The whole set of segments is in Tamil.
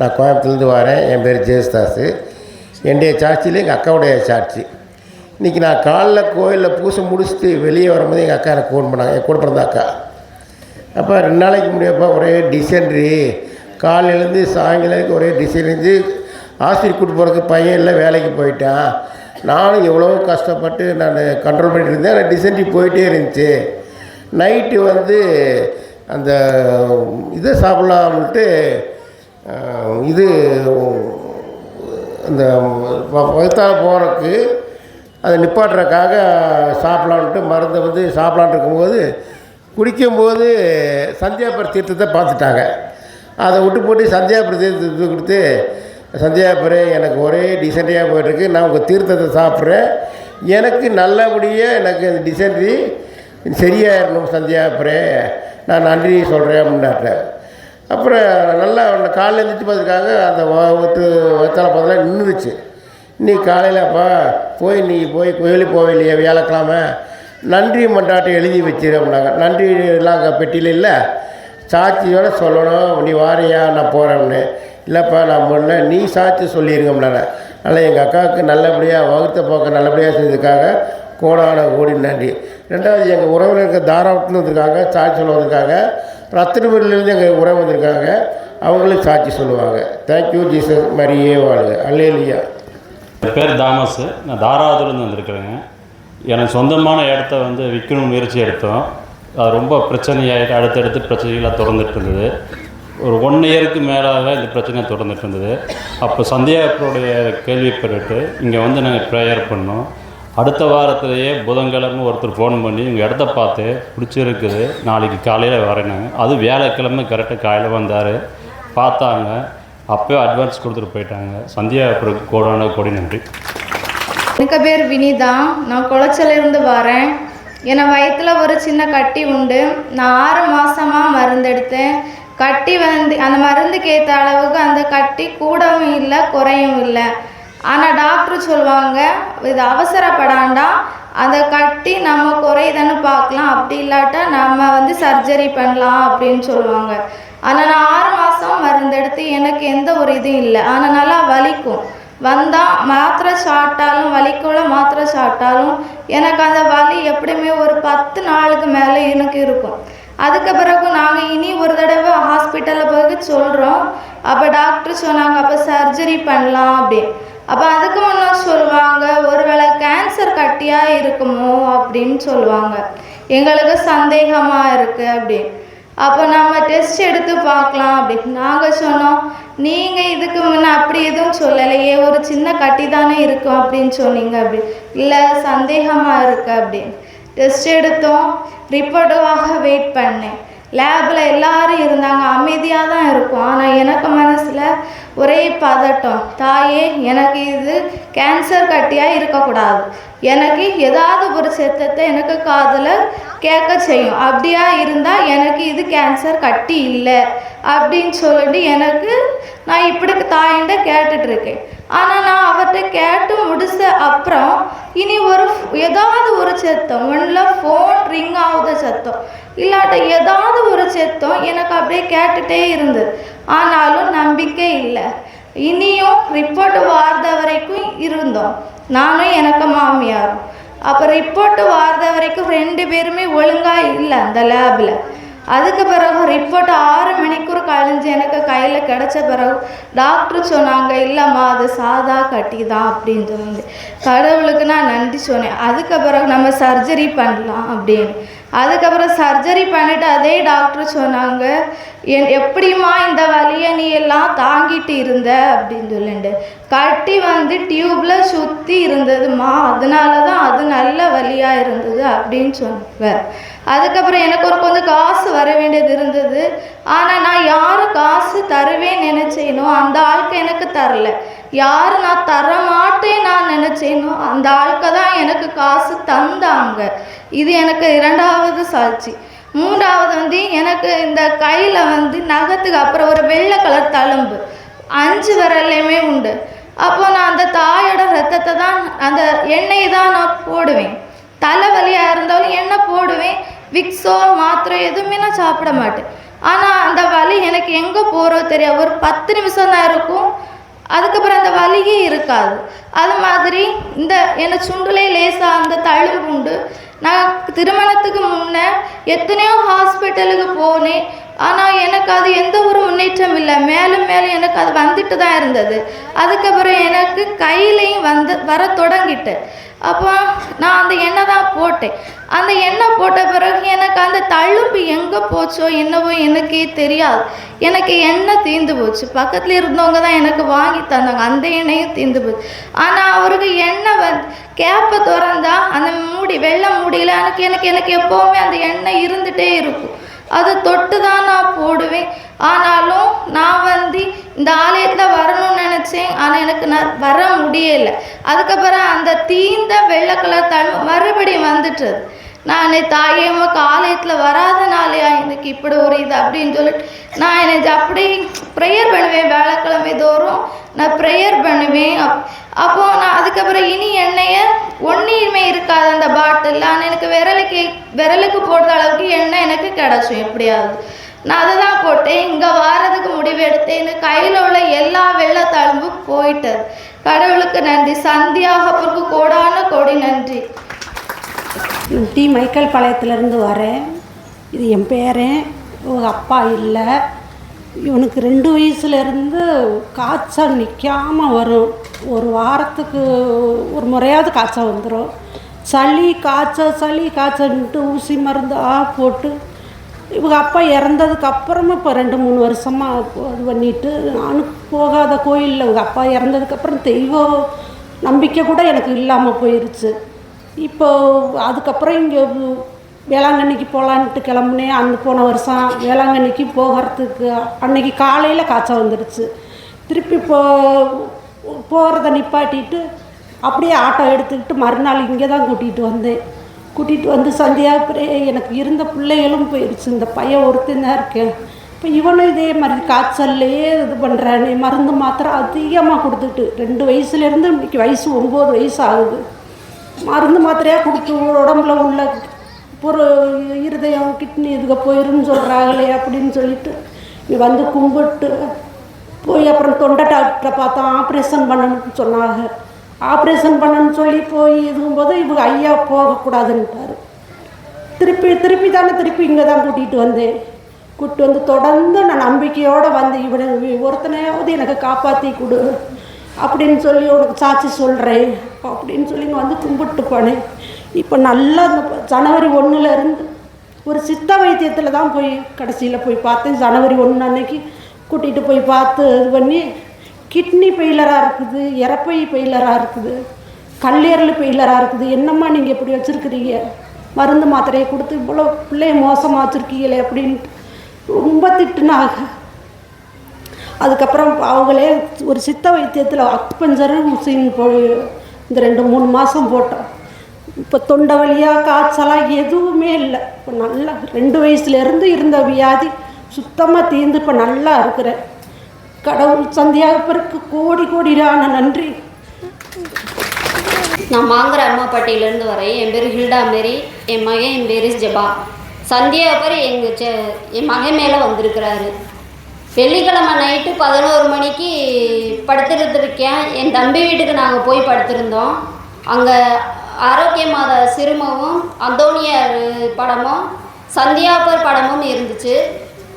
நான் கோயம்புத்தூர்லேருந்து வரேன். என் பேர் ஜேசுதாஸு என்னுடைய சாட்சியில் எங்கள் அக்காவுடைய சாட்சி. இன்றைக்கி நான் காலைல கோயிலில் பூசை முடிச்சுட்டு வெளியே வரும்போது எங்கள் அக்கா எனக்கு ஃபோன் பண்ணாங்க. என் கூட பிறந்த அக்கா. அப்போ ரெண்டு நாளைக்கு முடியப்போ ஒரே டிசென்ட்ரி காலையிலேருந்து சாயங்காலம் ஒரே டிசைன்லேருந்து ஆசிரியர் கூட்டு போகிறதுக்கு பையன் இல்லை வேலைக்கு போயிட்டான். நானும் எவ்வளோ கஷ்டப்பட்டு நான் கண்ட்ரோல் பண்ணிட்டு இருந்தேன். ஆனால் டிசென்ட்ரி போயிட்டே இருந்துச்சு. நைட்டு வந்து அந்த இதை சாப்பிட்லாம்ட்டு இது இந்த வகுத்தால் போகிறதுக்கு அதை நிப்பாட்டுறக்காக சாப்பிட்லான்ட்டு மருந்தை வந்து சாப்பிட்லான்ட்டு இருக்கும்போது குடிக்கும்போது சந்தியாபுர தீர்த்தத்தை பார்த்துட்டாங்க. அதை விட்டு போட்டு சந்தியாபுர தீர்த்தத்தை கொடுத்து சந்தியாபுரே எனக்கு ஒரே டிசென்ட்ரியாக போயிட்டுருக்கு. நான் உங்கள் தீர்த்தத்தை சாப்பிட்றேன். எனக்கு நல்லபடியாக எனக்கு அந்த டிசென்ட்ரி சரியாயிடணும் சந்தியாபுரே. நான் நன்றி சொல்கிறேன் அப்படின்னாட்டேன் அப்புறம் நல்லா காலையில் எழுந்திரிச்சு பார்த்துருக்காங்க அந்த ஒத்து ஒத்தால பார்த்தா நின்றுச்சு. இன்னைக்கு காலையிலப்பா போய் நீ போய் கோயிலுக்கு போகலையே வியாழக்கிழமை நன்றி மண்டாட்டை எழுதி வச்சிரு அப்படின்னாங்க. நன்றி எல்லாம் அங்கே பெட்டியில் இல்லை. சாட்சியோடு சொல்லணும் நீ வாரியா நான் போகிறேன்னு இல்லைப்பா நான் முன்ன நீ சாட்சி சொல்லிடுங்கம்னாங்க அதனால் எங்கள் அக்காவுக்கு நல்லபடியாக வகுத்த போக்க நல்லபடியாக செஞ்சதுக்காக கோடான கோடி நன்றி. ரெண்டாவது எங்கள் உறவினருக்கு தாராளத்துன்னு வந்திருக்காங்க சாட்சி சொல்ல வந்திருக்காங்க. ரத்தினபுரியிலேருந்து எங்கள் உறவு வந்திருக்காங்க. அவங்களும் சாட்சி சொல்லுவாங்க. தேங்க்யூ ஜீசஸ் மரியே வாழ்க. அல்லேலியா என் பேர் தாமஸ். நான் தாராவதுலேருந்து வந்திருக்கிறேங்க எனக்கு சொந்தமான இடத்த வந்து விற்கணும் முயற்சி எடுத்தோம். அது ரொம்ப பிரச்சனையாயிட்டு அடுத்தடுத்து பிரச்சனைகளாக தொடர்ந்துட்டு இருந்தது. ஒரு ஒன் இயருக்கு மேலாக இந்த பிரச்சனை தொடர்ந்துட்டு இருந்தது. அப்போ சந்தியாப்பருடைய கேள்வி இங்கே வந்து நாங்கள் ப்ரேயர் பண்ணோம். அடுத்த வாரத்திலேயே புதன்கிழமை ஒருத்தர் ஃபோன் பண்ணி உங்கள் இடத்த பார்த்து பிடிச்சிருக்குது. நாளைக்கு காலையில் வரேனாங்க அது வியாழக்கிழமை கரெக்டாக காலையில் வந்தார். பார்த்தாங்க. அப்போயே அட்வான்ஸ் கொடுத்துட்டு போயிட்டாங்க. சந்தியாபுரம் கோடான கோடி நன்றி. எனக்கு பேர் வினிதா. நான் குளச்சலேருந்து வரேன். என் வயிற்றுல ஒரு சின்ன கட்டி உண்டு. நான் ஆறு மாதமாக மருந்தெடுத்தேன் கட்டி வந்து அந்த மருந்துக்கு ஏற்ற அளவுக்கு அந்த கட்டி கூடவும் இல்லை குறையும் இல்லை. ஆனால் டாக்டர் சொல்லுவாங்க இது அவசரப்படாண்டா அதை கட்டி நம்ம குறையுதுன்னு பார்க்கலாம். அப்படி இல்லாட்டா நம்ம வந்து சர்ஜரி பண்ணலாம் அப்படின்னு சொல்லுவாங்க ஆனால் நான் ஆறு மாதம் மருந்தெடுத்து எனக்கு எந்த ஒரு இதுவும் இல்லை. ஆனால் நல்லா வலிக்கும். வந்தால் மாத்திரை சாப்பிட்டாலும் வலிக்குள்ள மாத்திரை சாப்பிட்டாலும் எனக்கு அந்த வலி எப்படியுமே ஒரு பத்து நாளுக்கு மேலே எனக்கு இருக்கும். அதுக்கு பிறகு நாங்கள் இனி ஒரு தடவை ஹாஸ்பிட்டலில் போய் சொல்கிறோம் அப்போ டாக்டர் சொன்னாங்க அப்போ சர்ஜரி பண்ணலாம் அப்படின்னு. அப்போ அதுக்கு முன்னே சொல்லுவாங்க ஒருவேளை கேன்சர் கட்டியாக இருக்குமோ அப்படின்னு சொல்லுவாங்க. எங்களுக்கு சந்தேகமாக இருக்குது அப்படின்னு. அப்போ நம்ம டெஸ்ட் எடுத்து பார்க்கலாம் அப்படின்னு. நாங்கள் சொன்னோம் நீங்கள் இதுக்கு முன்னே அப்படி எதுவும் சொல்லலையே ஒரு சின்ன கட்டி தானே இருக்கும் அப்படின்னு சொன்னீங்க அப்படி இல்லை சந்தேகமாக இருக்கு அப்படின்னு. டெஸ்ட் எடுத்தோம் ரிப்போர்ட்டுவாக வெயிட் பண்ணேன். லேபில் எல்லாரும் இருந்தாங்க அமைதியாக தான் இருக்கும். ஆனால் எனக்கு மனசில் ஒரே பதட்டம். தாயே எனக்கு இது கேன்சர் கட்டியாக இருக்கக்கூடாது. எனக்கு ஏதாவது ஒரு சத்தத்தை எனக்கு காதில் கேட்க செய்யும். அப்படியா இருந்தால் எனக்கு இது கேன்சர் கட்டி இல்லை. அப்படின்னு சொல்லிட்டு எனக்கு நான் இப்படி தாயின்ட்ட கேட்டுட்டு இருக்கேன் ஆனால் நான் அவர்கிட்ட கேட்டு முடிச்ச அப்புறம் இனி ஒரு ஏதாவது ஒரு சத்தம். ஒன்றில் ஃபோன் ரிங் ஆகுத சத்தம். இல்லாட்ட ஏதாவது ஒரு சத்தம் எனக்கு அப்படியே கேட்டுகிட்டே இருந்தது. ஆனாலும் நம்பிக்கை இல்லை. இனியும் ரிப்போர்ட் வார்த வரைக்கும் இருந்தோம். நானும் எனக்கு மாமியாரும். அப்போ ரிப்போர்ட் வார்த வரைக்கும் ரெண்டு பேருமே ஒழுங்காக இல்லை அந்த லேபில் அதுக்கு பிறகு ரிப்போர்ட் ஆறு மணிக்கூர் கழிஞ்சு எனக்கு கையில் கிடச்ச பிறகு டாக்டர் சொன்னாங்க இல்லைம்மா அது சாதா கட்டி தான் அப்படின்னு சொன்னாங்க கடவுளுக்கு நான் நன்றி சொன்னேன். அதுக்கு பிறகு நம்ம சர்ஜரி பண்ணலாம் அப்படின்னு. அதுக்கப்புறம் சர்ஜரி பண்ணிவிட்டு அதே டாக்டர் சொன்னாங்க என் எப்படிம்மா இந்த வலியை நீ எல்லாம் தாங்கிட்டு இருந்த? அப்படின்னு சொல்லிட்டு. கட்டி வந்து டியூப்பில் சுற்றி இருந்ததுமா அதனால தான் அது நல்ல வலியாக இருந்தது அப்படின்னு சொன்னாங்க. அதுக்கப்புறம் எனக்கு ஒரு கொஞ்சம் காசு வர வேண்டியது இருந்தது. ஆனால் நான் யார் காசு தருவேன்னு நினச்சேனோ அந்த ஆளுக்கு எனக்கு தரல. யார் நான் தரமா நான் நினச்சேனோ அந்த ஆளுக்கு தான் எனக்கு காசு தந்தாங்க. இது எனக்கு இரண்டாவது சாட்சி. மூன்றாவது வந்து எனக்கு இந்த கையில் வந்து நகத்துக்கு அப்புறம் ஒரு வெள்ளை கலர் தழும்பு. அஞ்சு விரல்லையுமே உண்டு. அப்போ நான் அந்த தாயோட ரத்தத்தை தான் அந்த எண்ணெய் தான் நான் போடுவேன். தலைவலியாக இருந்தாலும் எண்ணெய் போடுவேன். விக்ஸோ மாத்திரை எதுவுமே நான் சாப்பிட மாட்டேன். ஆனால் அந்த வலி எனக்கு எங்கே போகிறோ தெரியாது. ஒரு பத்து நிமிஷம் தான் இருக்கும். அதுக்கப்புறம் அந்த வலியே இருக்காது. அது மாதிரி இந்த என்னை சுண்டுலே லேசாக அந்த தழும்பு உண்டு. நான் திருமணத்துக்கு முன்னே எத்தனையோ ஹாஸ்பிட்டலுக்கு போனேன். ஆனால் எனக்கு அது எந்த ஒரு முன்னேற்றம் இல்லை. மேலும் மேலும் எனக்கு அது வந்துட்டு தான் இருந்தது. அதுக்கப்புறம் எனக்கு கையிலையும் வந்து வர தொடங்கிட்டு. அப்போ நான் அந்த எண்ணெய் தான் போட்டேன். அந்த எண்ணெய் போட்ட பிறகு எனக்கு அந்த தழும்பு எங்கே போச்சோ என்னவோ எனக்கே தெரியாது. எனக்கு எண்ணெய் தீர்ந்து போச்சு. பக்கத்தில் இருந்தவங்க தான் எனக்கு வாங்கி தந்தாங்க. அந்த எண்ணெயும் தீர்ந்து போச்சு. ஆனால் அவருக்கு எண்ணெய் வந்து கேப்பை திறந்தா அந்த மூடி வெள்ளை மூடியில் எனக்கு எனக்கு எனக்கு எப்போவுமே அந்த எண்ணெய் இருந்துகிட்டே இருக்கும். அதை தொட்டு தான் நான் போடுவேன். ஆனாலும் நான் வந்து இந்த ஆலயத்தில் வரணும்னு நினச்சேன். ஆனால் எனக்கு நான் வர முடியலை. அதுக்கப்புறம் அந்த தீந்த வெள்ளை கலர் தழு மறுபடியும் வந்துட்டுது. நான் தாயே உமக்கு ஆலயத்தில் வராதனாலயா எனக்கு இப்படி ஒரு இது அப்படின்னு சொல்லிட்டு நான் எனக்கு அப்படி ப்ரேயர் பண்ணுவேன். வேலைக்கிழமை தோறும் நான் ப்ரேயர் பண்ணுவேன். அப் அப்போது நான் அதுக்கப்புறம் இனி எண்ணெய ஒன்றையுமே இருக்காது அந்த பாட்டில். ஆனால் எனக்கு விரலுக்கு விரலுக்கு போடுற அளவுக்கு எண்ணெய் எனக்கு கிடச்சும் எப்படியாவது. நான் அதை தான் போட்டேன். இங்கே வாரதுக்கு முடிவு எடுத்தேன் கையில் உள்ள எல்லா வெள்ளை தழும்பும் போயிட்டது கடவுளுக்கு நன்றி. சந்தியாகப்பருக்கு கோடான கோடி நன்றி. டி மைக்கேல் பாளையத்துலேருந்து வரேன். இது என் பேரன் இவங்க அப்பா இல்லை. இவனுக்கு ரெண்டு வயசுலேருந்து காய்ச்சல் நிற்காமல் வரும் ஒரு வாரத்துக்கு ஒரு முறையாவது காய்ச்சல் வந்துடும் சளி காய்ச்சல் சளி காய்ச்சல்ன்ட்டு ஊசி மருந்தாக போட்டு இவங்க அப்பா இறந்ததுக்கு அப்புறமா இப்போ ரெண்டு மூணு வருஷமாக இது பண்ணிட்டு நானும் போகாத கோயிலில் இவங்க அப்பா இறந்ததுக்கப்புறம் தெய்வ நம்பிக்கை கூட எனக்கு இல்லாமல் போயிருச்சு. இப்போ அதுக்கப்புறம் இங்கே வேளாங்கண்ணிக்கு போகலான்ட்டு கிளம்புனேன் அந்த போன வருஷம் வேளாங்கண்ணிக்கு போகிறதுக்கு அன்னைக்கு காலையில் காய்ச்சல் வந்துடுச்சு திருப்பி போ போகிறத நிப்பாட்டிட்டு அப்படியே ஆட்டோ எடுத்துக்கிட்டு மறுநாள் இங்கே தான் கூட்டிகிட்டு வந்தேன். கூட்டிகிட்டு வந்து சந்தியா எனக்கு இருந்த பிள்ளைகளும் போயிடுச்சு இந்த பையன் ஒருத்தன் தான் இருக்கேன். இப்போ இவனும் இதே மாதிரி காய்ச்சல்லையே இது பண்ணுறானே மருந்து மாத்திரை அதிகமாக கொடுத்துட்டு ரெண்டு வயசுலேருந்து இன்னைக்கு வயசு ஒம்பது வயசு ஆகுது மருந்து மாத்திரையாக கொடுத்து உடம்புல உள்ள ஒரு இருதயம் கிட்னி இதுக்கு போயிருன்னு சொல்கிறாங்களே அப்படின்னு சொல்லிட்டு இங்கே வந்து கும்பிட்டு போய் அப்புறம் தொண்டை டாக்டரை பார்த்தா ஆப்ரேஷன் பண்ணணும்னு சொன்னாங்க. ஆப்ரேஷன் பண்ணணும்னு சொல்லி போய் இதுங்கும்போது இவங்க ஐயா போகக்கூடாதுன்ட்டார் திருப்பி திருப்பி தானே திருப்பி இங்கே தான் கூட்டிகிட்டு வந்தேன். கூப்பிட்டு வந்து தொடர்ந்து நான் நம்பிக்கையோடு வந்து இவனை ஒருத்தனையாவது எனக்கு காப்பாற்றி கொடு அப்படின்னு சொல்லி உனக்கு சாட்சி சொல்கிறேன் அப்படின்னு சொல்லி நான் வந்து கும்பிட்டு போனேன். இப்போ நல்லா ஜனவரி ஒன்றுல இருந்து ஒரு சித்த வைத்தியத்தில் தான் போய் கடைசியில் போய் பார்த்தேன். ஜனவரி ஒன்று அன்னைக்கு கூட்டிகிட்டு போய் பார்த்து இது பண்ணி கிட்னி ஃபெயிலராக இருக்குது இறப்பை ஃபெயிலராக இருக்குது கல்லீரல் ஃபெயிலராக இருக்குது. என்னம்மா நீங்கள் இப்படி வச்சுருக்கிறீங்க? மருந்து மாத்திரையை கொடுத்து இவ்வளோ பிள்ளைய மோசமாக வச்சுருக்கீங்களே அப்படின்ட்டு ரொம்ப திட்டுனாங்க. அதுக்கப்புறம் அவங்களே ஒரு சித்த வைத்தியத்தில் அக்குபஞ்சரு முசின் போய் இந்த ரெண்டு மூணு மாதம் போட்டோம். இப்போ தொண்டை வழியாக காய்ச்சலாக எதுவுமே இல்லை. இப்போ நல்லா ரெண்டு வயசுலேருந்து இருந்த வியாதி சுத்தமாக தீர்ந்து இப்போ நல்லா இருக்கிறேன். கடவுள் சந்தியாகப்பருக்கு கோடி கோடியான நன்றி. நான் மாங்கர அம்மாப்பட்டியிலேருந்து வரேன் என் பேர் ஹில்டா மேரி என் மகன் என் பேர் ஜெபா. சந்தியாகப்பர் எங்கள் செ என் மகன் மேலே வந்திருக்கிறாரு. வெள்ளிக்கிழமை நைட்டு பதினோரு மணிக்கு படுத்துருந்துருக்கேன். என் தம்பி வீட்டுக்கு நாங்கள் போய் படுத்திருந்தோம். அங்கே ஆரோக்கிய மாத சிறுமவும் அந்தோனியார் படமும் சந்தியாப்பர் படமும் இருந்துச்சு.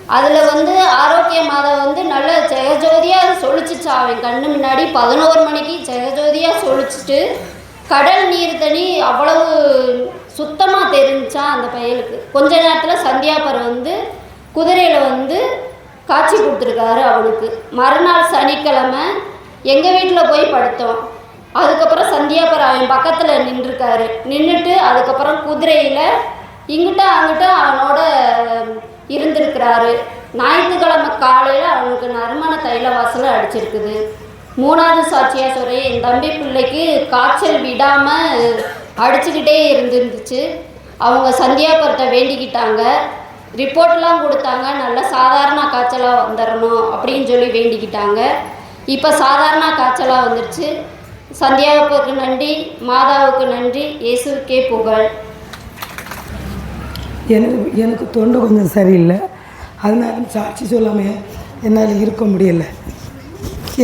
அதில் வந்து ஆரோக்கிய மாதா வந்து நல்ல ஜெகஜோதியாக சொலிச்சிச்சு அவன் கண்ணு முன்னாடி பதினோரு மணிக்கு ஜெகஜோதியாக சொலிச்சிட்டு கடல் நீர் தண்ணி அவ்வளவு சுத்தமாக தெரிஞ்சான் அந்த பையனுக்கு கொஞ்ச நேரத்தில் சந்தியாப்பர் வந்து குதிரையில் வந்து காட்சி கொடுத்துருக்காரு அவனுக்கு. மறுநாள் சனிக்கிழமை எங்கள் வீட்டில் போய் படுத்தோம். அதுக்கப்புறம் சந்தியாப்பர் அவன் பக்கத்தில் நின்றுருக்காரு. நின்றுட்டு அதுக்கப்புறம் குதிரையில் இங்கிட்ட அங்கிட்ட அவனோட இருந்திருக்கிறாரு. ஞாயிற்றுக்கிழமை காலையில் அவனுக்கு நறுமண தைல வாசலை அடிச்சிருக்குது. மூணாவது சாட்சியாக சொல்கிறேன் என் தம்பி பிள்ளைக்கு காய்ச்சல் விடாமல் அடிச்சுக்கிட்டே இருந்துருந்துச்சு. அவங்க சந்தியாபுரத்தை வேண்டிக்கிட்டாங்க. ரிப்போர்ட்லாம் கொடுத்தாங்க. நல்ல சாதாரண காய்ச்சலாக வந்துடணும் அப்படின்னு சொல்லி வேண்டிக்கிட்டாங்க. இப்போ சாதாரண காய்ச்சலாக வந்துருச்சு. சந்தியாவுக்கு நன்றி மாதாவுக்கு நன்றி இயேசுக்கே புகழ். எனக்கு எனக்கு தொண்டை கொஞ்சம் சரியில்லை. அதனால சாட்சி சொல்லாமல் என்னால் இருக்க முடியலை.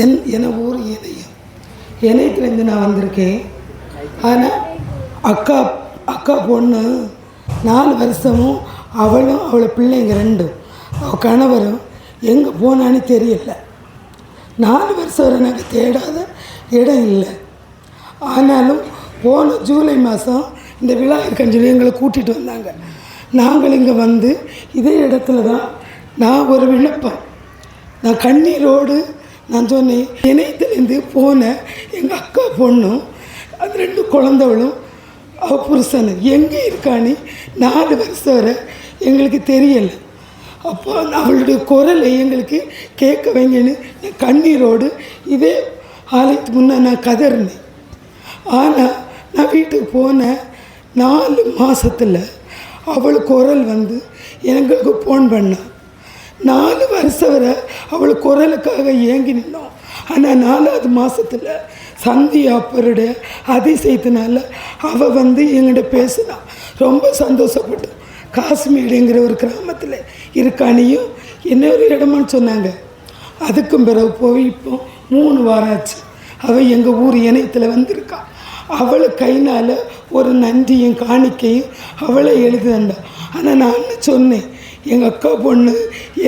என் என ஊர் இதயம். இணையத்துலேருந்து நான் வந்திருக்கேன். ஆனால் அக்கா அக்கா பொண்ணு நாலு வருஷமும் அவளும் அவளை பிள்ளைங்க ரெண்டும் அவள் கணவரும் எங்கே போனான்னு தெரியல. நாலு வருஷம் வரை நாங்கள் தேடாத இடம் இல்லை. ஆனாலும் போன ஜூலை மாதம் இந்த விழா இருக்கன்னு சொல்லி எங்களை கூட்டிகிட்டு வந்தாங்க. நாங்கள் இங்கே வந்து இதே இடத்துல தான். நான் ஒரு விண்ணப்பம். நான் கண்ணீரோடு நான் சொன்னேன் இணையத்துலேருந்து போன எங்கள் அக்கா பொண்ணும் அது ரெண்டு குழந்தைகளும் அவ புருஷனு. எங்கே இருக்கான்னு நாலு வருஷம் வரை எங்களுக்கு தெரியலை. அப்போ அவளுடைய குரலை எங்களுக்கு கேட்க வைங்கன்னு நான் கண்ணீரோடு இதே ஆலயத்துக்கு முன்னே நான் கதறினேன். ஆனால் நான் வீட்டுக்கு போன நாலு மாதத்தில் அவள் குரல் வந்து எங்களுக்கு ஃபோன் பண்ணான் நாலு வருஷம் வரை அவள் குரலுக்காக ஏங்கி நின்னோம். ஆனால் நாலாவது மாதத்தில் சந்தி அப்பருடைய அதிசயத்தினால அவள் வந்து எங்கிட்ட பேசினான் ரொம்ப சந்தோஷப்பட்டோம். காஷ்மீடுங்கிற ஒரு கிராமத்தில் இருக்கானியும் இன்னொரு இடமான்னு சொன்னாங்க. அதுக்கும் பிறகு போய் இப்போ மூணு வாரம் ஆச்சு. அவள் எங்கள் ஊர் இணையத்தில் வந்திருக்கா. அவள் கைனால் ஒரு நன்றியும் காணிக்கையும் அவளை எழுதுதண்டா ஆனால் நான் சொன்னேன்? எங்கள் அக்கா பொண்ணு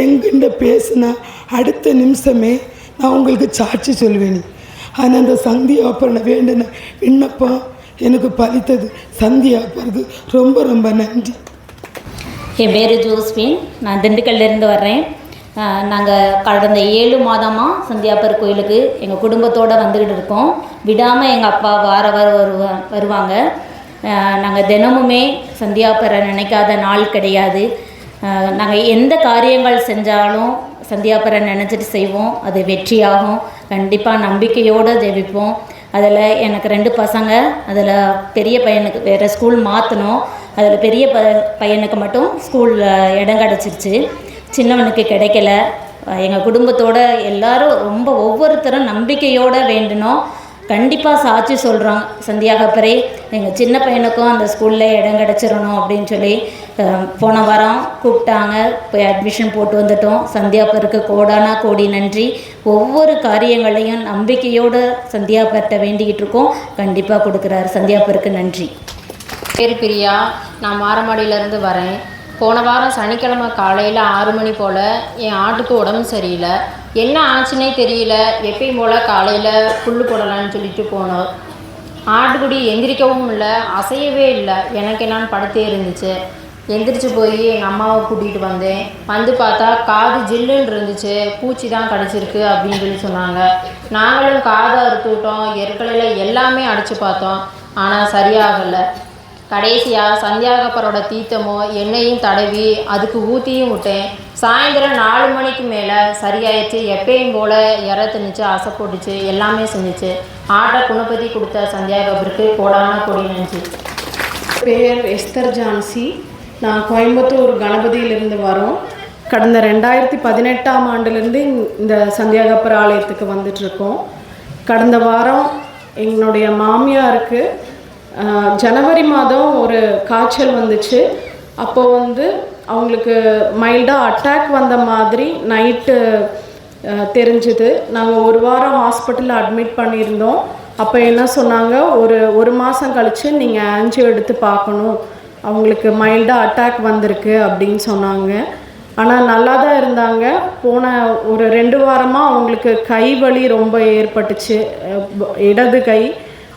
எங்கிட்ட பேசுனா அடுத்த நிமிஷமே நான் உங்களுக்கு சாட்சி சொல்வேனி. ஆனால் அந்த சந்தி ஆப்பரண வேண்டின விண்ணப்பம் எனக்கு பலித்தது. சந்தி ஆப்பறது ரொம்ப ரொம்ப நன்றி. என் பேர் ஜோஸ்பின் நான் திண்டுக்கல்லேருந்து வர்றேன். நாங்கள் கடந்த ஏழு மாதமாக சந்தியாப்பர் கோயிலுக்கு எங்கள் குடும்பத்தோடு வந்துக்கிட்டு இருக்கோம். விடாமல் எங்கள் அப்பா வார வாரம் வருவா வருவாங்க. நாங்கள் தினமுமே சந்தியாப்பரை நினைக்காத நாள் கிடையாது. நாங்கள் எந்த காரியங்கள் செஞ்சாலும் சந்தியாப்பரை நினச்சிட்டு செய்வோம். அது வெற்றியாகும். கண்டிப்பாக நம்பிக்கையோடு ஜெபிப்போம். அதில் எனக்கு ரெண்டு பசங்க அதில் பெரிய பையனுக்கு வேறு ஸ்கூல் மாற்றணும் அதில் பெரிய ப பையனுக்கு மட்டும் ஸ்கூலில் இடம் கிடச்சிருச்சு. சின்னவனுக்கு கிடைக்கல. எங்கள் குடும்பத்தோட எல்லாரும் ரொம்ப ஒவ்வொருத்தரும் நம்பிக்கையோடு வேண்டினோம். கண்டிப்பாக சாட்சி சொல்கிறோம் சந்தியாகப்பரே எங்கள் சின்ன பையனுக்கும் அந்த ஸ்கூலில் இடம் கிடச்சிடணும் அப்படின்னு சொல்லி போன வாரம் கூப்பிட்டாங்க. போய் அட்மிஷன் போட்டு வந்துட்டோம். சந்தியாப்பருக்கு கோடானா கோடி நன்றி. ஒவ்வொரு காரியங்களையும் நம்பிக்கையோடு சந்தியாப்பர்கிட்ட வேண்டிக்கிட்டு இருக்கோம். கண்டிப்பாக கொடுக்குறாரு. சந்தியாப்பருக்கு நன்றி. பேர் பிரியா நான் மாரமாடியிலேருந்து வரேன். போன வாரம் சனிக்கிழமை காலையில் ஆறு மணி போல் என் ஆட்டுக்கு உடம்பு சரியில்லை. என்ன ஆச்சுன்னே தெரியல. எப்பயும் போல் காலையில் புல் போடலான்னு சொல்லிட்டு போனோம். ஆட்டுக்குடி எந்திரிக்கவும் இல்லை அசையவே இல்லை. எனக்கு என்னான்னு படுத்தே இருந்துச்சு. எந்திரிச்சு போய் எங்கள் அம்மாவை கூட்டிகிட்டு வந்தேன். வந்து பார்த்தா காது ஜில்லுன்னு இருந்துச்சு. பூச்சி தான் கடிச்சிருக்கு அப்படின்னு சொல்லி சொன்னாங்க. நாங்களும் காதை அறுத்து விட்டோம். எருக்கலையில் எல்லாமே அடித்து பார்த்தோம். ஆனால் சரியாகலை. கடைசியாக சந்தியாகப்பரோட தீர்த்தமோ எண்ணெயும் தடவி அதுக்கு ஊற்றியும் விட்டேன். சாயந்தரம் நாலு மணிக்கு மேலே சரியாயிடுச்சு. எப்பயும் போல் இற திணிச்சு அசை போட்டுச்சு எல்லாமே செஞ்சுச்சு. ஆட்டை குணப்பதி கொடுத்த சந்தியாகப்பருக்கு கோடான கொடி நன்றி. பேர் எஸ்தர் ஜான்சி. நான் கோயம்புத்தூர் கணபதியிலிருந்து வரோம். கடந்த ரெண்டாயிரத்தி பதினெட்டாம் ஆண்டுலேருந்து இந்த சந்தியாகப்பர் ஆலயத்துக்கு வந்துட்டுருக்கோம் கடந்த வாரம் என்னுடைய மாமியாருக்கு ஜனவரி மாதம் ஒரு காய்ச்சல் வந்துச்சு. அப்போ வந்து அவங்களுக்கு மைல்டாக அட்டாக் வந்த மாதிரி நைட்டு தெரிஞ்சுது. நாங்கள் ஒரு வாரம் ஹாஸ்பிட்டலில் அட்மிட் பண்ணியிருந்தோம். அப்போ என்ன சொன்னாங்க? ஒரு ஒரு மாதம் கழித்து நீங்கள் ஆன்ஜியோ எடுத்து பார்க்கணும். அவங்களுக்கு மைல்டாக அட்டாக் வந்திருக்கு அப்படின்னு சொன்னாங்க. ஆனால் நல்லா தான் இருந்தாங்க. போன ஒரு ரெண்டு வாரமாக அவங்களுக்கு கை வலி ரொம்ப ஏற்பட்டுச்சு. இடது கை.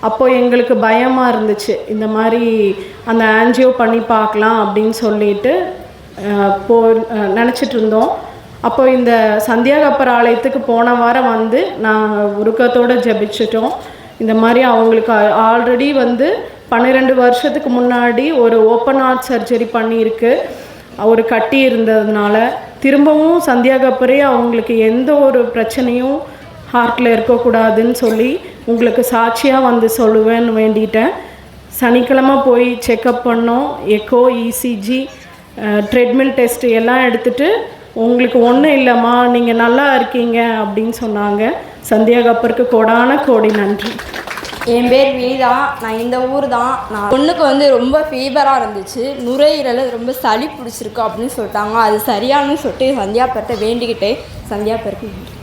அப்போ எங்களுக்கு பயமாக இருந்துச்சு. இந்த மாதிரி அந்த ஆன்ஜியோ பண்ணி பார்க்கலாம் அப்படின்னு சொல்லிட்டு போ நினச்சிட்டு இருந்தோம். அப்போ இந்த சந்தியாகப்பர் ஆலயத்துக்கு போன வாரம் வந்து நாங்கள் உருக்கத்தோடு ஜபிச்சிட்டோம். இந்த மாதிரி அவங்களுக்கு ஆல்ரெடி வந்து பன்னிரெண்டு வருஷத்துக்கு முன்னாடி ஒரு ஓப்பன் ஹார்ட் சர்ஜரி பண்ணியிருக்கு. ஒரு கட்டி இருந்ததுனால திரும்பவும் சந்தியாகப்பரே அவங்களுக்கு எந்த ஒரு பிரச்சனையும் ஹார்ட்டில் இருக்கக்கூடாதுன்னு சொல்லி உங்களுக்கு சாட்சியாக வந்து சொல்லுவேன்னு வேண்டிட்டேன். சனிக்கிழமை போய் செக்கப் பண்ணோம். எக்கோ இசிஜி ட்ரெட்மில் டெஸ்ட் எல்லாம் எடுத்துட்டு உங்களுக்கு ஒன்றும் இல்லைம்மா நீங்கள் நல்லா இருக்கீங்க அப்படின்னு சொன்னாங்க. சந்தியாகப்பருக்கு கோடான கோடி நன்றி. என் பேர் வினிதா நான் இந்த ஊர் தான். நான் பொண்ணுக்கு வந்து ரொம்ப ஃபீவராக இருந்துச்சு. நுரையீரல் ரொம்ப சளி பிடிச்சிருக்கு அப்படின்னு சொல்லிட்டாங்க. அது சரியானு சொல்லிட்டு சந்தியா சந்தியாப்பர்கிட்ட வேண்டிக்கிட்டே சந்தியாப்பருக்கு நன்றி.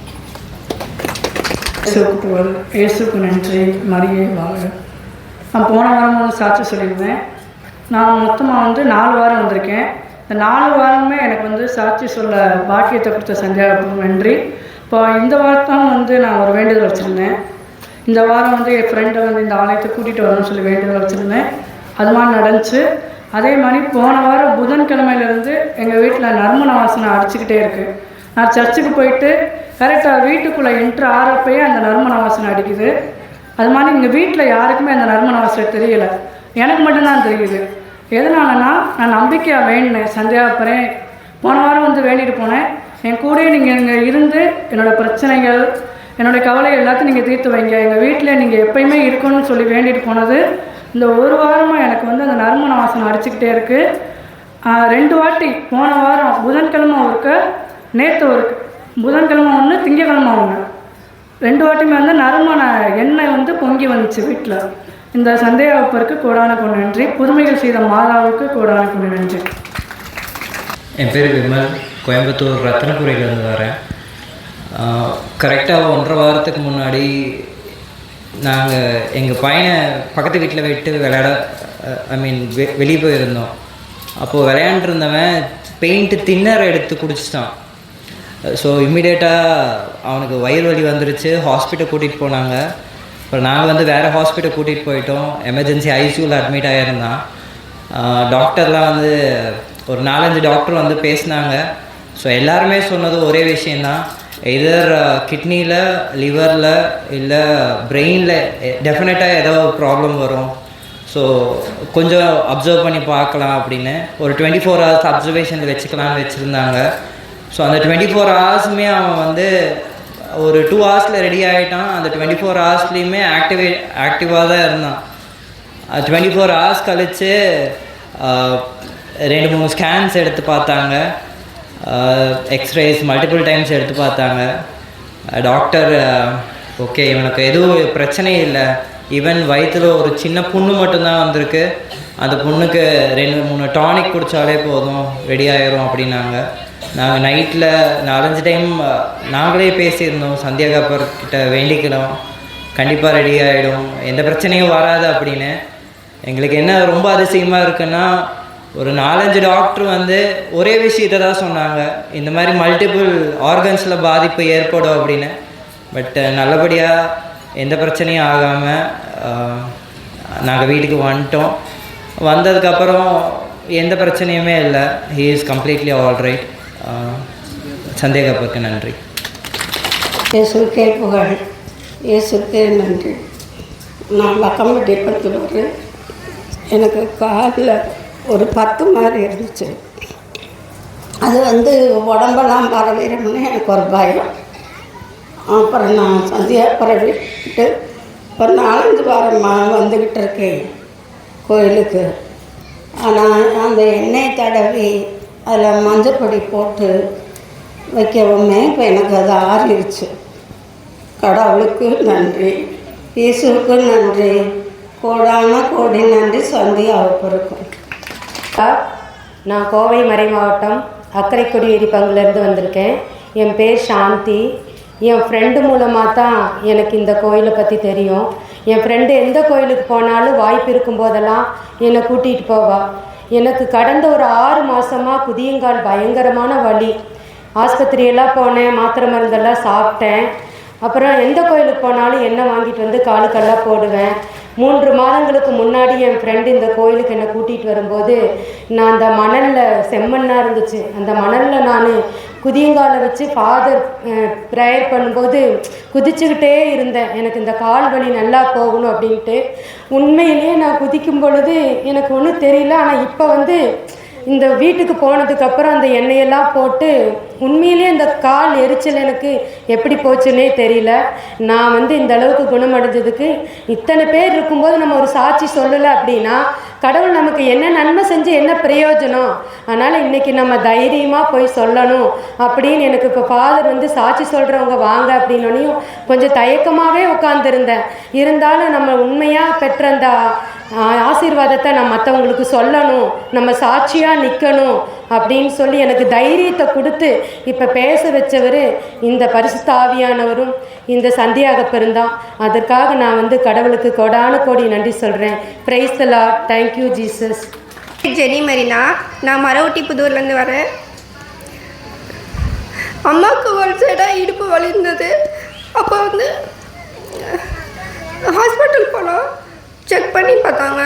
இயேசுக்கு புகழ் இயேசுக்கு நன்றி மரியே வாழ்க. நான் போன வாரம் வந்து சாட்சி சொல்லியிருந்தேன். நான் மொத்தமாக வந்து நாலு வாரம் வந்திருக்கேன். இந்த நாலு வாரமே எனக்கு வந்து சாட்சி சொல்ல பாக்கியத்தை கொடுத்த சந்தியாவுக்கு நன்றி. இப்போ இந்த வாரம் வந்து நான் ஒரு வேண்டுதல் வச்சுருந்தேன். இந்த வாரம் வந்து என் ஃப்ரெண்டை வந்து இந்த ஆலயத்தை கூட்டிகிட்டு வரணும்னு சொல்லி வேண்டுதல் வச்சுருந்தேன். அது மாதிரி நடந்துச்சு. அதே மாதிரி போன வாரம் புதன்கிழமையிலேருந்து எங்கள் வீட்டில் நறுமண வாசனை அடிச்சுக்கிட்டே இருக்குது நான் சர்ச்சுக்கு போயிட்டு கரெக்டாக வீட்டுக்குள்ளே என்ட்ரு ஆறப்பயே அந்த நறுமண வாசனை அடிக்குது. அது மாதிரி இங்கே வீட்டில் யாருக்குமே அந்த நறுமண வாசனை தெரியல. எனக்கு மட்டும்தான் தெரியுது. எதனாலனா நான் நம்பிக்கையாக வேண்டினேன் சந்தேகப்படுறேன். போன வாரம் வந்து வேண்டிட்டு போனேன். என் கூடயே நீங்கள் இங்கே இருந்து என்னோடய பிரச்சனைகள் என்னோடய கவலை எல்லாத்தையும் நீங்கள் தீர்த்து வைங்க. எங்கள் வீட்டில் நீங்கள் எப்பயுமே இருக்கணும்னு சொல்லி வேண்டிட்டு போனது இந்த ஒரு வாரமாக எனக்கு வந்து அந்த நறுமண வாசனை அடிச்சுக்கிட்டே இருக்குது ரெண்டு வாட்டி போன வாரம் புதன்கிழமை ஒருக்க நேற்று ஒருக்கு புதன்கிழமை ஒன்று திங்கக்கிழமை ஒன்று ரெண்டு வாட்டியுமே வந்து நறுமண எண்ணெய் வந்து பொங்கி வந்துச்சு வீட்டில் இந்த சந்தேகப்பருக்கு கூடான கொண்டு நன்றி. புதுமைகள் செய்த மாதாவுக்கு கோடான கொண்டு நன்றி. என் பேர் விமல். கோயம்புத்தூர் ரத்னபுரியிலேருந்து வரேன். கரெக்டாக ஒன்றரை வாரத்துக்கு முன்னாடி நாங்கள் எங்கள் பையனை பக்கத்து வீட்டில் விட்டு விளையாட ஐ மீன் வெ வெளியே போயிருந்தோம். அப்போது விளையாண்டுருந்தவன் பெயிண்ட்டு தின்னரை எடுத்து குடிச்சிட்டான். ஸோ இம்மிடியேட்டாக அவனுக்கு வயிறு வலி வந்துருச்சு. ஹாஸ்பிட்டல் கூட்டிகிட்டு போனாங்க. அப்புறம் நாங்கள் வந்து வேறு ஹாஸ்பிட்டல் கூட்டிகிட்டு போயிட்டோம். எமர்ஜென்சி ஐசியூவில் அட்மிட் ஆகியிருந்தான் டாக்டர்லாம் வந்து ஒரு நாலஞ்சு டாக்டர் வந்து பேசினாங்க. ஸோ எல்லாருமே சொன்னது ஒரே விஷயந்தான் எதர் கிட்னியில் லிவரில் இல்லை பிரெயினில் டெஃபினட்டாக ஏதோ ப்ராப்ளம் வரும். ஸோ கொஞ்சம் அப்சர்வ் பண்ணி பார்க்கலாம் அப்படின்னு. ஒரு டுவெண்ட்டி ஃபோர் ஹவர்ஸ் அப்சர்வேஷனில் வச்சுக்கலாம்னு வச்சுருந்தாங்க. ஸோ அந்த டுவெண்ட்டி ஃபோர் ஹவர்ஸுமே அவன் வந்து ஒரு டூ ஹவர்ஸில் ரெடி ஆகிட்டான் அந்த டுவெண்ட்டி ஃபோர் ஹவர்ஸ்லேயுமே ஆக்டிவே ஆக்டிவாக தான் இருந்தான். டுவெண்ட்டி ஃபோர் ஹவர்ஸ் கழித்து ரெண்டு மூணு ஸ்கேன்ஸ் எடுத்து பார்த்தாங்க. எக்ஸ்ரேஸ் மல்டிபிள் டைம்ஸ் எடுத்து பார்த்தாங்க. டாக்டர் ஓகே இவனுக்கு எதுவும் பிரச்சனை இல்லை. ஈவன் வயிற்றில் ஒரு சின்ன புண்ணு மட்டும்தான் வந்திருக்கு. அந்த புண்ணுக்கு ரெண்டு மூணு டானிக் குடித்தாலே போதும் ரெடி ஆயிரும் அப்படின்னாங்க. நாங்கள் நைட்டில் நாலஞ்சு டைம் நாங்களே பேசியிருந்தோம். சந்தியாகாப்பர் கிட்ட வேண்டிக்கிறோம். கண்டிப்பாக ரெடி ஆகிடும் எந்த பிரச்சனையும் வராது அப்படின்னு. எங்களுக்கு என்ன ரொம்ப அதிசயமாக இருக்குன்னா ஒரு நாலஞ்சு டாக்டர் வந்து ஒரே விஷயத்தை தான் சொன்னாங்க. இந்த மாதிரி மல்டிபிள் ஆர்கன்ஸில் பாதிப்பு ஏற்படும் அப்படின்னு. பட் நல்லபடியாக எந்த பிரச்சனையும் ஆகாமல் நாங்கள் வீட்டுக்கு வந்துட்டோம். வந்ததுக்கப்புறம் எந்த பிரச்சனையுமே இல்லை. He is completely all right நன்றி. இயேசுக்கே புகழ். இயேசுக்கே நன்றி. நான் வக்கம்பட்டி பத்து வரேன். எனக்கு காலில் ஒரு பத்து மாதிரி இருந்துச்சு. அது வந்து உடம்பெல்லாம் பரவிடும்னு எனக்கு ஒரு பயம். அப்புறம் நான் சந்தியா பரவிட்டு ஒரு நாலஞ்சு வாரமாக வந்துக்கிட்டு இருக்கேன் கோயிலுக்கு. ஆனால் அந்த எண்ணெய் தடவி அதில் மஞ்சப்பொடி போட்டு வைக்கவுமே இப்போ எனக்கு அது ஆறிடுச்சு கடவுளுக்கு நன்றி இயேசுவுக்கு நன்றி கோடான கோடி நன்றி சந்தியாவுக்கு இருக்கும் நான் கோவை மறை மாவட்டம் அக்கரைக்குடியேரி பங்குலேருந்து வந்திருக்கேன். என் பேர் சாந்தி. என் ஃப்ரெண்டு மூலமாக தான் எனக்கு இந்த கோயிலை பற்றி தெரியும். என் ஃப்ரெண்டு எந்த கோயிலுக்கு போனாலும் வாய்ப்பு இருக்கும் போதெல்லாம் என்னை கூட்டிகிட்டு போவாள் எனக்கு கடந்த ஒரு ஆறு மாதமாக குதியங்கால் பயங்கரமான வலி. ஆஸ்பத்திரியெல்லாம் போனேன் மாத்திரை மருந்தெல்லாம் சாப்பிட்டேன். அப்புறம் எந்த கோயிலுக்கு போனாலும் எண்ணெய் வாங்கிட்டு வந்து காலுக்கெல்லாம் போடுவேன். மூன்று மாதங்களுக்கு முன்னாடி என் ஃப்ரெண்டு இந்த கோயிலுக்கு என்னை கூட்டிகிட்டு வரும்போது நான் அந்த மணலில் செம்மண்ணாக இருந்துச்சு. அந்த மணலில் நான் குதியங்காலை வச்சு ஃபாதர் ப்ரேயர் பண்ணும்போது குதிச்சுக்கிட்டே இருந்தேன். எனக்கு இந்த கால் வலி நல்லா போகணும் அப்படின்ட்டு. உண்மையிலேயே நான் குதிக்கும் பொழுது எனக்கு ஒன்றும் தெரியல. ஆனால் இப்போ வந்து இந்த வீட்டுக்கு போனதுக்கப்புறம் அந்த எண்ணெயெல்லாம் போட்டு உண்மையிலேயே இந்த கால் எரிச்சல் எனக்கு எப்படி போச்சுன்னே தெரியல. நான் வந்து இந்த அளவுக்கு குணமடைஞ்சதுக்கு இத்தனை பேர் இருக்கும்போது நம்ம ஒரு சாட்சி சொல்லலை அப்படின்னா கடவுள் நமக்கு என்ன நன்மை செஞ்சு என்ன பிரயோஜனம்? அதனால் இன்றைக்கி நம்ம தைரியமாக போய் சொல்லணும் அப்படின்னு எனக்கு இப்போ ஃபாதர் வந்து சாட்சி சொல்கிறவங்க வாங்க அப்படின்னோனையும் கொஞ்சம் தயக்கமாகவே உட்காந்துருந்தேன் இருந்தாலும் நம்ம உண்மையாக பெற்ற அந்த ஆசீர்வாதத்தை நான் மற்றவங்களுக்கு சொல்லணும். நம்ம சாட்சியாக நிற்கணும் அப்படின்னு சொல்லி எனக்கு தைரியத்தை கொடுத்து இப்போ பேச வச்சவர் இந்த பரிசுத்தாவியானவரும் இந்த சந்தியாக பெருந்தான் அதற்காக நான் வந்து கடவுளுக்கு கொடான கோடி நன்றி சொல்கிறேன் பிரைஸ் தலா தேங்க்யூ ஜீசஸ் ஜெனி மரினா நான் மரவட்டி புதூர்லேருந்து வரேன். அம்மாவுக்கு ஒரு சைடாக இடுப்பு வலி அப்போ வந்து ஹாஸ்பிட்டல் போனோம் செக் பண்ணி பார்த்தாங்க.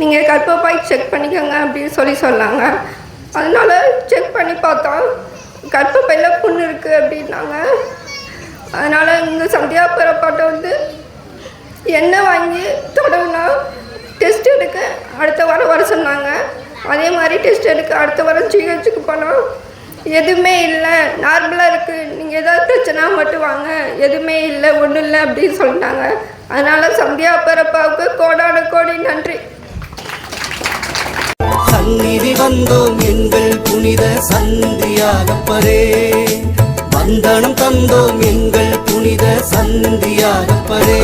நீங்கள் கர்ப்பப்பாய் செக் பண்ணிக்கோங்க அப்படின்னு சொல்லி சொன்னாங்க. அதனால் செக் பண்ணி பார்த்தோம் கர்ப்பப்பையில் புண்ணு இருக்குது அப்படின்னாங்க. அதனால் இந்த சந்தியா பிறப்பாட்டை வந்து எண்ணெய் வாங்கி தொடவுனா டெஸ்ட் எடுக்க அடுத்த வாரம் வர சொன்னாங்க. அதே மாதிரி டெஸ்ட் எடுக்க அடுத்த வாரம் ஜிஹெச்சுக்கு போனோம் எதுவுமே இல்லை நார்மலாக இருக்குது நீங்கள் ஏதாவது பிரச்சனை மட்டும் வாங்க. எதுவுமே இல்லை ஒன்றும் இல்லை அப்படின்னு சொல்லிட்டாங்க. அதனால் சந்தியா பரப்பாவுக்கு கோடான கோடி நன்றி. சந்நிதி வந்தோம் எங்கள் புனித சந்தியாகப்பரே வந்தனம் தந்தோம் எங்கள் புனித சந்தியாகப்பரே